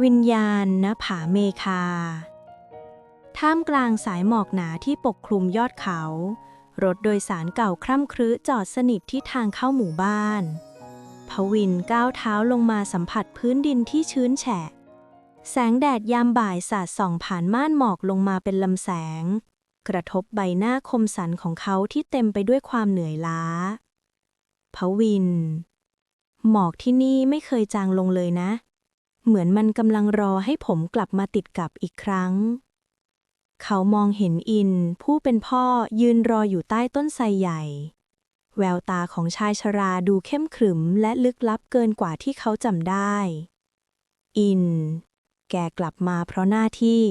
วิญญาณณผาเมคา ท่ามกลางสายหมอกหนาที่ปกคลุมยอดเขา รถโดยสารเก่าคร่ำครึจอดสนิทที่ทางเข้าหมู่บ้าน พวินก้าวเท้าลงมาสัมผัสพื้นดินที่ชื้นแฉะ แสงแดดยามบ่ายสาดส่องผ่านม่านหมอกลงมาเป็นลำแสง กระทบใบหน้าคมสันของเขาที่เต็มไปด้วยความเหนื่อยล้า พวิน หมอกที่นี่ไม่เคยจางลงเลยนะ เหมือนมันกำลังรอให้ผมกลับมาติดกับอีกครั้ง เขามองเห็นอิน ผู้เป็นพ่อยืนรออยู่ใต้ต้นไทรใหญ่ แววตาของชายชราดูเข้มขรึมและลึกลับเกินกว่าที่เขาจำได้ อิน แกกลับมาเพราะหน้าที่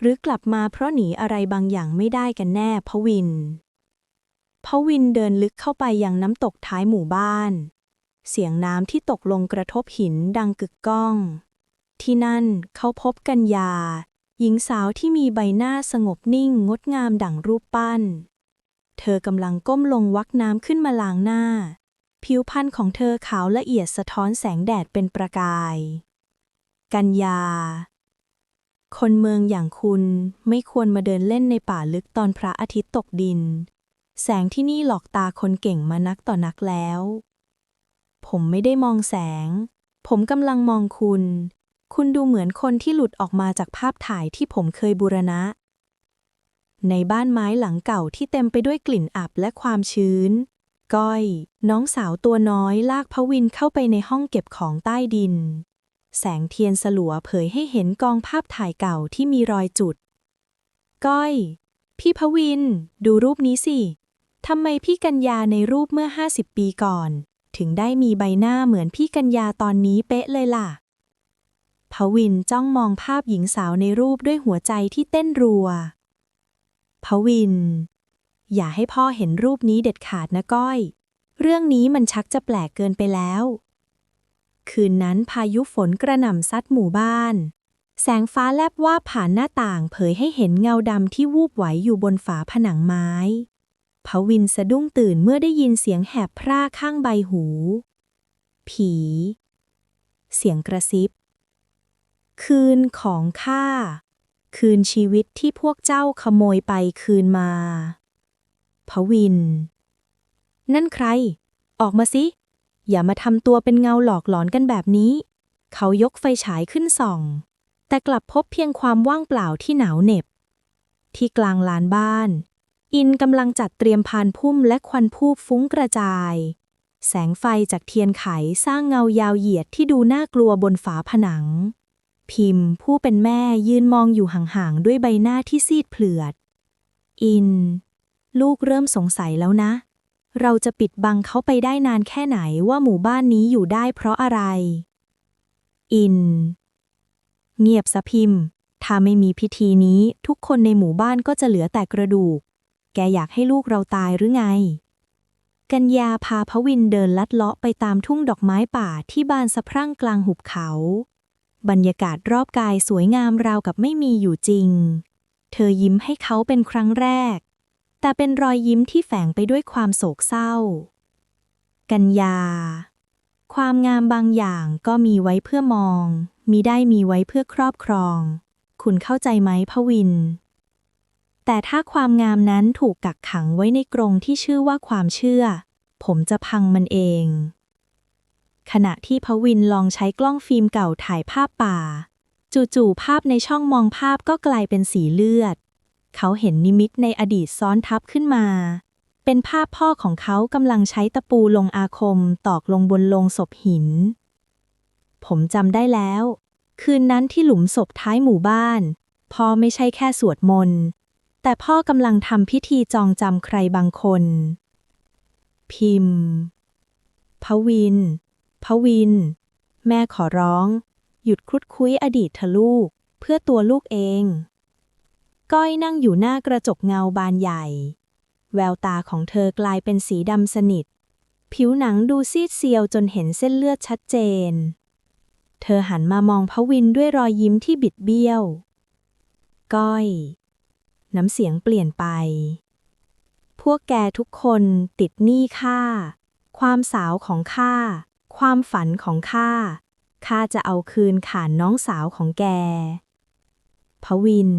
หรือกลับมาเพราะหนีอะไรบางอย่างไม่ได้กันแน่พวินพวินเดินลึกเข้าไปยังน้ำตกท้ายหมู่บ้าน เสียงน้ำที่ตกลงกระทบหินดังกึกก้อง ที่นั่นเขาพบกัญญา หญิงสาวที่มีใบหน้าสงบนิ่งงดงามดั่งรูปปั้น เธอกำลังก้มลงวักน้ำขึ้นมาล้างหน้า ผิวพรรณของเธอขาวละเอียดสะท้อนแสงแดดเป็นประกาย กัญญา คนเมืองอย่างคุณไม่ควรมาเดินเล่นในป่าลึกตอนพระอาทิตย์ตกดิน แสงที่นี่หลอกตาคนเก่งมานักต่อนักแล้ว ผมไม่ได้มองแสง ผมกำลังมองคุณ คุณดูเหมือนคนที่หลุดออกมาจากภาพถ่ายที่ผมเคยบูรณะ ในบ้านไม้หลังเก่าที่เต็มไปด้วยกลิ่นอับและความชื้น ก้อย น้องสาวตัวน้อยลากพวินเข้าไปในห้องเก็บของใต้ดิน แสงเทียนสลัวเผยให้เห็นกองภาพถ่ายเก่าที่มีรอยจุด ก้อย พี่พวิน ดูรูปนี้สิทำไมพี่กัญญาในรูปเมื่อ 50 ปีก่อน ถึงได้มีใบหน้าเหมือนพี่กัญญาตอนนี้เป๊ะเลยล่ะ พวินจ้องมองภาพหญิงสาวในรูปด้วยหัวใจที่เต้นรัว พวิน อย่าให้พ่อเห็นรูปนี้เด็ดขาดนะก้อย เรื่องนี้มันชักจะแปลกเกินไปแล้ว คืนนั้นพายุฝนกระหน่ำซัดหมู่บ้าน แสงฟ้าแลบว่าผ่านหน้าต่างเผยให้เห็นเงาดำที่วูบไหวอยู่บนฝาผนังไม้พวินสะดุ้งตื่นเมื่อได้ยินเสียงแหบพร่าข้างใบหู ผี เสียงกระซิบ คืนของข้า คืนชีวิตที่พวกเจ้าขโมยไปคืนมา พวิน นั่นใคร ออกมาสิ อย่ามาทำตัวเป็นเงาหลอกหลอนกันแบบนี้ เขายกไฟฉายขึ้นส่อง แต่กลับพบเพียงความว่างเปล่าที่หนาวเหน็บ ที่กลางลานบ้าน อินกำลังจัดเตรียมพานพุ่มและควันพูบฟุ้งกระจายแสงไฟจากเทียนไขสร้างเงายาวเหยียดที่ดูน่ากลัวบนฝาผนัง พิมพ์ ผู้เป็นแม่ยืนมองอยู่ห่างๆ ด้วยใบหน้าที่ซีดเผือด อิน ลูกเริ่มสงสัยแล้วนะ เราจะปิดบังเขาไปได้นานแค่ไหนว่าหมู่บ้านนี้อยู่ได้เพราะอะไร อิน เงียบสะพิมพ์ ถ้าไม่มีพิธีนี้ทุกคนในหมู่บ้านก็จะเหลือแต่กระดูก แกอยากให้ลูกเราตายหรือไง กัญญาพาพวินเดินลัดเลาะไปตามทุ่งดอกไม้ป่าที่บานสะพรั่งกลางหุบเขา บรรยากาศรอบกายสวยงามราวกับไม่มีอยู่จริง เธอยิ้มให้เขาเป็นครั้งแรก แต่เป็นรอยยิ้มที่แฝงไปด้วยความโศกเศร้า กัญญา ความงามบางอย่างก็มีไว้เพื่อมอง มีได้มีไว้เพื่อครอบครอง คุณเข้าใจไหมพวิน แต่ถ้าความงามนั้นถูกกักขังไว้ในกรงที่ชื่อว่าความเชื่อ ผมจะพังมันเอง ขณะที่พวินลองใช้กล้องฟิล์มเก่าถ่ายภาพป่า จู่ๆภาพในช่องมองภาพก็กลายเป็นสีเลือด เขาเห็นนิมิตในอดีตซ้อนทับขึ้นมา เป็นภาพพ่อของเขากำลังใช้ตะปูลงอาคมตอกลงบนโลงศพหิน ผมจำได้แล้ว คืนนั้นที่หลุมศพท้ายหมู่บ้าน พ่อไม่ใช่แค่สวดมนต์แต่พ่อกำลังทำพิธีจองจำใครบางคน พิมพ์พวิน พวิน แม่ขอร้อง หยุดครุดคุยอดีตเธอะลูก เพื่อตัวลูกเอง ก้อยนั่งอยู่หน้ากระจกเงาบานใหญ่ แววตาของเธอกลายเป็นสีดำสนิท ผิวหนังดูซีดเซียวจนเห็นเส้นเลือดชัดเจน เธอหันมามองพวินด้วยรอยยิ้มที่บิดเบี้ยว ก้อย น้ำเสียงเปลี่ยนไปพวกแกทุกคนติดหนี้ข้า ความสาวของข้า ความฝันของข้า ข้าจะเอาคืนขานน้องสาวของแก พวิน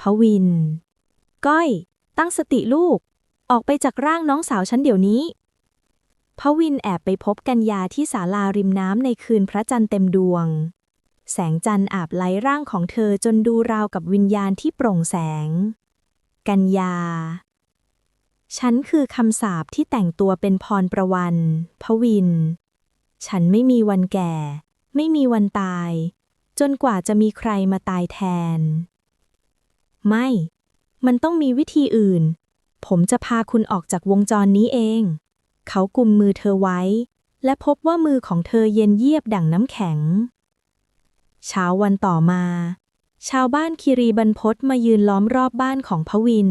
พวิน ก้อย ตั้งสติลูก ออกไปจากร่างน้องสาวฉันเดี๋ยวนี้ พวินแอบไปพบกัญญาที่ศาลาริมน้ำในคืนพระจันทร์เต็มดวง แสงจันทร์อาบไหลร่างของเธอจนดูราวกับวิญญาณที่โปร่งแสง กัญญา ฉันคือคำสาปที่แต่งตัวเป็นพรประวันพวิน ฉันไม่มีวันแก่ ไม่มีวันตาย จนกว่าจะมีใครมาตายแทน ไม่ มันต้องมีวิธีอื่น ผมจะพาคุณออกจากวงจรนี้เอง เขากุมมือเธอไว้ และพบว่ามือของเธอเย็นเยียบดั่งน้ำแข็ง เช้าวันต่อมา ชาวบ้านคีรีบรรพตมายืนล้อมรอบบ้านของพวิน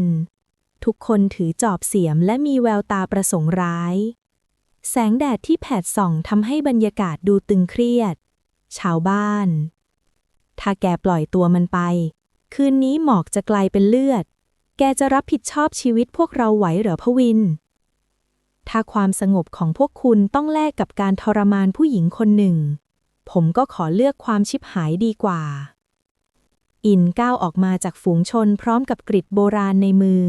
ทุกคนถือจอบเสียมและมีแววตาประสงค์ร้าย แสงแดดที่แผดส่องทำให้บรรยากาศดูตึงเครียด ชาวบ้าน ถ้าแกปล่อยตัวมันไป คืนนี้หมอกจะกลายเป็นเลือด แกจะรับผิดชอบชีวิตพวกเราไหวเหรอพวิน ถ้าความสงบของพวกคุณต้องแลกกับการทรมานผู้หญิงคนหนึ่ง ผมก็ขอเลือกความชิบหายดีกว่าอินก้าวออกมาจากฝูงชนพร้อมกับกริดโบราณในมือ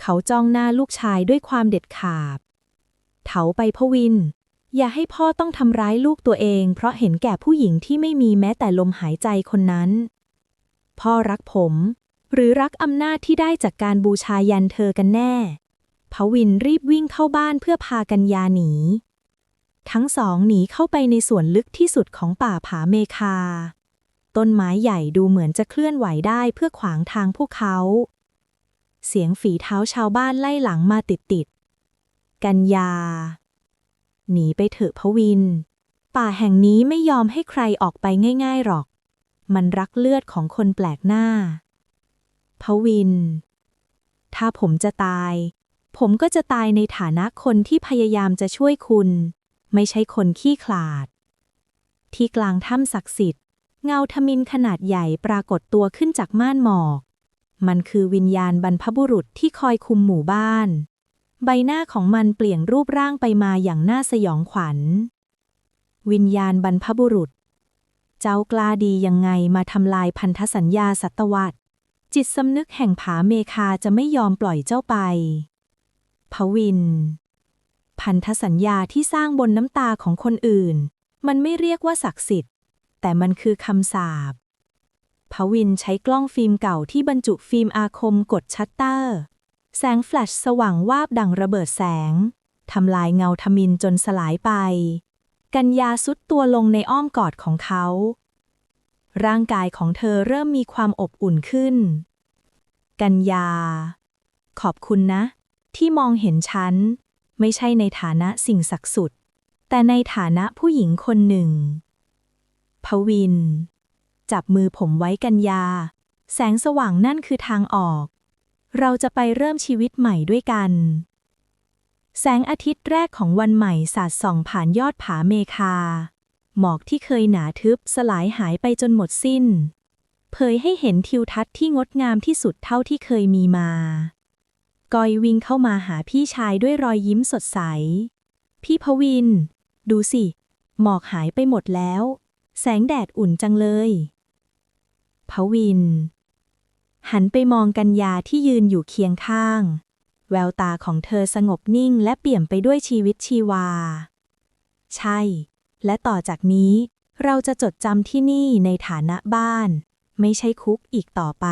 เขาจ้องหน้าลูกชายด้วยความเด็ดขาด เถาไปพวิน อย่าให้พ่อต้องทำร้ายลูกตัวเอง เพราะเห็นแก่ผู้หญิงที่ไม่มีแม้แต่ลมหายใจคนนั้น พ่อรักผม หรือรักอำนาจที่ได้จากการบูชายันเธอกันแน่พวินรีบวิ่งเข้าบ้านเพื่อพากันยาหนี ทั้งสองหนีเข้าไปในส่วนลึกที่สุดของป่าผาเมคา ต้นไม้ใหญ่ดูเหมือนจะเคลื่อนไหวได้เพื่อขวางทางพวกเขา เสียงฝีเท้าชาวบ้านไล่หลังมาติดๆกัญญา หนีไปเถอะพวิน ป่าแห่งนี้ไม่ยอมให้ใครออกไปง่าย ๆหรอก มันรักเลือดของคนแปลกหน้า พวิน ถ้าผมจะตาย ผมก็จะตายในฐานะคนที่พยายามจะช่วยคุณ ไม่ใช่คนขี้ขลาด ที่กลางถ้ำศักดิ์สิทธิ์เงาทมินขนาดใหญ่ปรากฏตัวขึ้นจากม่านหมอก มันคือวิญญาณบรรพบุรุษที่คอยคุมหมู่บ้าน ใบหน้าของมันเปลี่ยนรูปร่างไปมาอย่างน่าสยองขวัญ วิญญาณบรรพบุรุษ เจ้ากล้าดียังไงมาทำลายพันธสัญญาสัตวัตจิตสำนึกแห่งผาเมคาจะไม่ยอมปล่อยเจ้าไป พวิน พันธสัญญาที่สร้างบนน้ำตาของคนอื่น มันไม่เรียกว่าศักดิ์สิทธิ์ แต่มันคือคำสาป พวินใช้กล้องฟิล์มเก่าที่บรรจุฟิล์มอาคมกดชัตเตอร์ แสงแฟลชสว่างวาบดังระเบิดแสง ทำลายเงาทมินจนสลายไป กัญญาสุดตัวลงในอ้อมกอดของเขา ร่างกายของเธอเริ่มมีความอบอุ่นขึ้น กัญญา ขอบคุณนะ ที่มองเห็นฉัน ไม่ใช่ในฐานะสิ่งศักดิ์สิทธิ์แต่ในฐานะผู้หญิงคนหนึ่งพวิน จับมือผมไว้กัญญาแสงสว่างนั่นคือทางออก เราจะไปเริ่มชีวิตใหม่ด้วยกัน แสงอาทิตย์แรกของวันใหม่สาดส่องผ่านยอดผาเมคา หมอกที่เคยหนาทึบสลายหายไปจนหมดสิ้น เผยให้เห็นทิวทัศน์ที่งดงามที่สุดเท่าที่เคยมีมากอยวิ่งเข้ามาหาพี่ชายด้วยรอยยิ้มสดใส พี่พวิน ดูสิ หมอกหายไปหมดแล้ว แสงแดดอุ่นจังเลย พวิน หันไปมองกัญญาที่ยืนอยู่เคียงข้าง แววตาของเธอสงบนิ่งและเปี่ยมไปด้วยชีวิตชีวา ใช่ และต่อจากนี้ เราจะจดจำที่นี่ในฐานะบ้าน ไม่ใช่คุกอีกต่อไป